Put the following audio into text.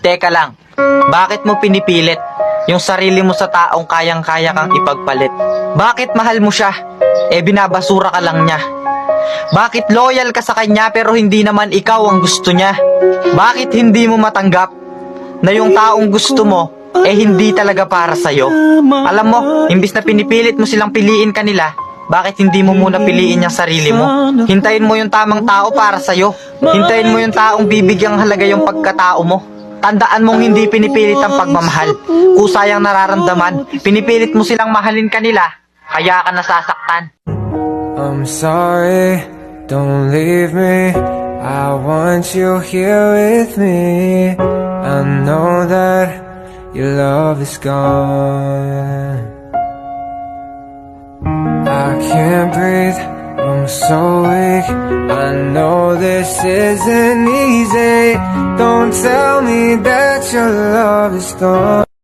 Teka lang, bakit mo pinipilit yung sarili mo sa taong kayang-kaya kang ipagpalit? Bakit mahal mo siya? Eh binabasura ka lang niya. Bakit loyal ka sa kanya pero hindi naman ikaw ang gusto niya? Bakit hindi mo matanggap na yung taong gusto mo eh hindi talaga para sa'yo? Alam mo, imbis na pinipilit mo silang piliin kanila, bakit hindi mo muna piliin yung sarili mo? Hintayin mo yung tamang tao para sa'yo. Hintayin mo yung taong bibigyang halaga yung pagkatao mo. Tandaan mong hindi pinipilit ang pagmamahal. Kusayang nararamdaman, pinipilit mo silang mahalin kanila, kaya ka nasasaktan. I'm sorry, don't leave me. I want you here with me. I know that your love is gone. I can't breathe, so weak. I know this isn't easy. Don't tell me that your love is gone.